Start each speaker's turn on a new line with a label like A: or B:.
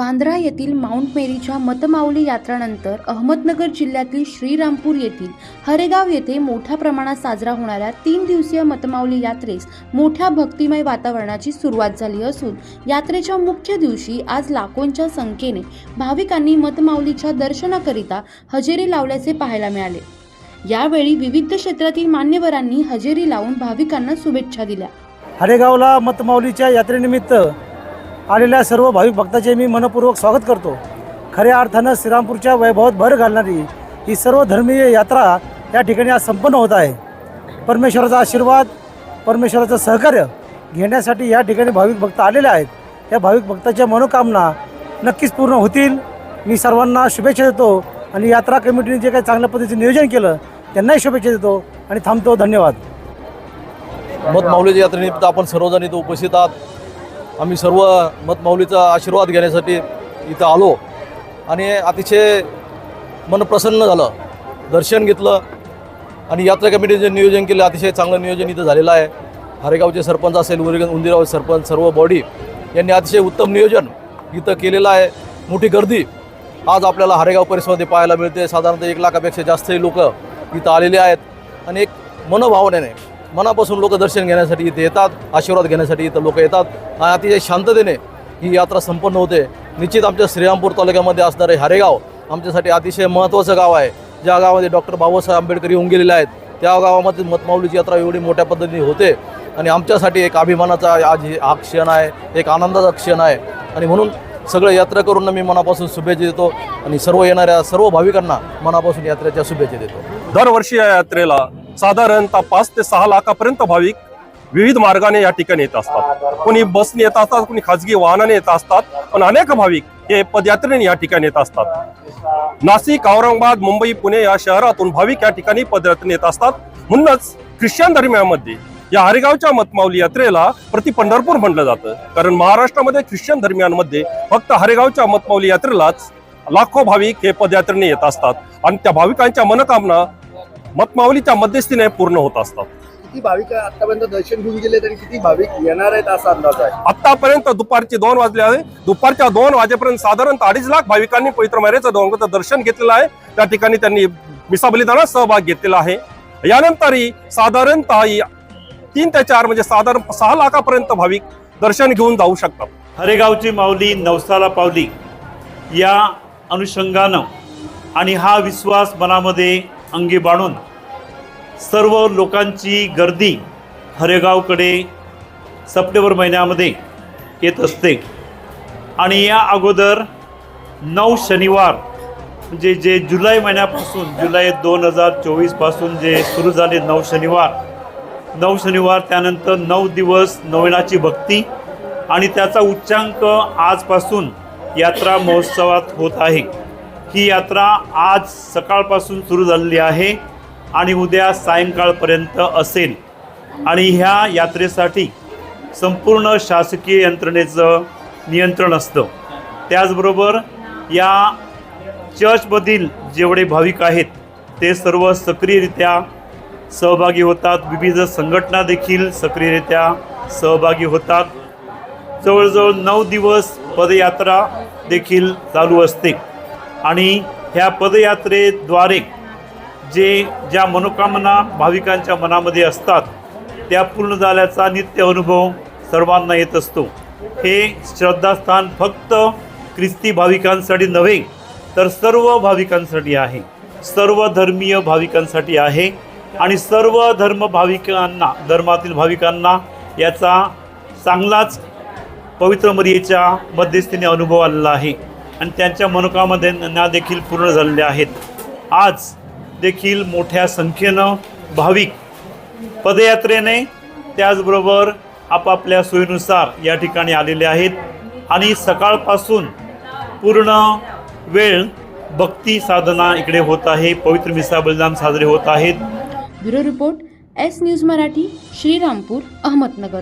A: बांद्रा येथील माउंट मेरीच्या मतमाऊली यात्रानंतर अहमदनगर जिल्ह्यातील श्रीरामपूर येथील हरेगाव येथे मोठ्या प्रमाणात साजरा होणाऱ्या तीन दिवसीय मतमाऊली यात्रेस मोठ्या भक्तिमय वातावरणाची सुरुवात झाली असून यात्रेच्या मुख्य दिवशी आज लाखोंच्या संख्येने भाविकांनी मतमाऊलीच्या दर्शनाकरिता हजेरी लावल्याचे पाहायला मिळाले. यावेळी विविध क्षेत्रातील मान्यवरांनी हजेरी लावून भाविकांना शुभेच्छा दिल्या.
B: हरेगावला मतमाऊलीच्या यात्रेनिमित्त आलेल्या सर्व भाविक भक्ताचे मी मनपूर्वक स्वागत करतो. खऱ्या अर्थानं श्रीरामपूरच्या वैभवात भर घालणारी ही सर्व धर्मीय यात्रा या ठिकाणी आज संपन्न होत आहे. परमेश्वराचा आशीर्वाद परमेश्वराचं सहकार्य घेण्यासाठी या ठिकाणी भाविक भक्त आलेले आहेत. या भाविक भक्ताच्या मनोकामना नक्कीच पूर्ण होतील. मी सर्वांना शुभेच्छा देतो आणि यात्रा कमिटीने जे काही चांगल्या पद्धतीचं नियोजन केलं त्यांनाही शुभेच्छा देतो आणि थांबतो. धन्यवाद.
C: मतमाऊलीच्या यात्रेनिमित्त आपण सर्वजण इथं उपस्थित आहात. आम्ही सर्व मतमाऊलीचा आशीर्वाद घेण्यासाठी इथं आलो. आणि अतिशय मन प्रसन्न झालं. दर्शन घेतलं. आणि यात्रा कमिटीचं नियोजन केलं अतिशय चांगलं नियोजन इथं झालेलं आहे. हरेगावचे सरपंच असेल उरग उंदिराव सरपंच सर्व बॉडी यांनी अतिशय उत्तम नियोजन इथं केलेलं आहे. मोठी गर्दी आज आपल्याला हरेगाव परिसरामध्ये पाहायला मिळते. साधारणतः एक लाखापेक्षा जास्तही लोक इथं आलेले आहेत. आणि एक मनोभावनेने मनापासून लोक दर्शन घेण्यासाठी इथे येतात आशीर्वाद घेण्यासाठी इथं लोक येतात. आणि अतिशय शांततेने ही यात्रा संपन्न होते. निश्चित आमच्या श्रीरामपूर तालुक्यामध्ये असणारे हरेगाव आमच्यासाठी अतिशय महत्त्वाचं गाव आहे. ज्या गावामध्ये डॉक्टर बाबासाहेब आंबेडकर येऊन गेलेले आहेत त्या गावामध्ये मतमाऊलीची यात्रा एवढी मोठ्या पद्धतीने होते. आणि आमच्यासाठी एक अभिमानाचा आज हा क्षण आहे एक आनंदाचा क्षण आहे. आणि म्हणून सगळं यात्रा करून मी मनापासून शुभेच्छा देतो. आणि सर्व येणाऱ्या सर्व भाविकांना मनापासून यात्रेच्या शुभेच्छा देतो.
D: दरवर्षी या यात्रेला साधारणतः पाच ते सहा लाखापर्यंत भाविक विविध मार्गाने या ठिकाणी येत असतात. कोणी बसने येत असतात कोणी खाजगी वाहनाने येत असतात पण अनेक भाविक हे पदयात्रेने या ठिकाणी येत असतात. नाशिक औरंगाबाद मुंबई पुणे या शहरातून भाविक या ठिकाणी पदयात्रेने येत असतात. म्हणूनच ख्रिश्चन धर्मियामध्ये या हरिगावच्या मतमाऊली यात्रेला प्रति पंढरपूर म्हणलं जातं. कारण महाराष्ट्रामध्ये ख्रिश्चन धर्मियांमध्ये फक्त हरेगावच्या मतमाऊली यात्रेलाच लाखो भाविक हे पदयात्रेने येत असतात. आणि त्या भाविकांच्या मनोकामना मतमावलीच्या मध्यस्थीने पूर्ण होत असतात.
E: किती भाविक आतापर्यंत दर्शन घेऊन गेले तरी किती भाविक येणार आहेत असा अंदाज आहे?
D: आतापर्यंत दुपारचे दोन वाजले आहे. दुपारच्या दोन वाजेपर्यंत साधारणतः अडीच लाख भाविकांनी पवित्र मारेचं डोंगराचं दर्शन घेतलेलं आहे. त्या ठिकाणी त्यांनी मिसाबलिदानात सहभाग घेतलेला आहे. यानंतरही साधारणतः तीन ते चार म्हणजे साधारण सहा लाखापर्यंत भाविक दर्शन घेऊन जाऊ शकतात.
F: हरेगावची माऊली नवसाला पावली या अनुषंगानं आणि हा विश्वास मनामध्ये अंगी बाणून सर्व लोकांची गर्दी हरेगावकडे सप्टेंबर महिन्यामध्ये येत असते. आणि या अगोदर नऊ शनिवार म्हणजे जे जुलै महिन्यापासून जुलै दोन हजार चोवीसपासून जे सुरू झाले नऊ शनिवार नऊ शनिवार त्यानंतर नऊ दिवस नवीनाची भक्ती आणि त्याचा उच्चांक आजपासून यात्रा महोत्सवात होत आहे. ही यात्रा आज सकाळपासून सुरू झालेली आहे आणि उद्या सायंकाळपर्यंत असेल. आणि ह्या यात्रेसाठी संपूर्ण शासकीय यंत्रणेचं नियंत्रण असतं. त्याचबरोबर या चर्चमधील जेवढे भाविक आहेत ते सर्व सक्रियरित्या सहभागी होतात. विविध संघटना देखील सक्रियरित्या सहभागी होतात. जवळजवळ नऊ दिवस पदयात्रा देखील चालू असते. आणि ह्या पदयात्रेद्वारे जे ज्या मनोकामना भाविकांच्या मनामध्ये असतात त्या पूर्ण झाल्याचा नित्य अनुभव सर्वांना येत असतो. हे श्रद्धास्थान फक्त ख्रिस्ती भाविकांसाठी नव्हे तर सर्व भाविकांसाठी आहे. सर्व धर्मीय भाविकांसाठी आहे आणि सर्व धर्म भाविकांना धर्मातील भाविकांना याचा चांगलाच पवित्र मरियेच्या मध्यस्थीने अनुभव आलेला आहे. आणि त्यांच्या मनोकामना देखील पूर्ण झालेल्या आहेत. आज देखील मोठ्या संख्येनं भाविक पदयात्रेने त्याचबरोबर आपापल्या सोयीनुसार या ठिकाणी आलेले आहेत आणि सकाळपासून पूर्ण वेळ भक्ती साधना इकडे होत आहे पवित्र मिसा बलिदान साजरे होत आहेत.
A: Bureau report S news Marathi Shrirampur Ahmednagar.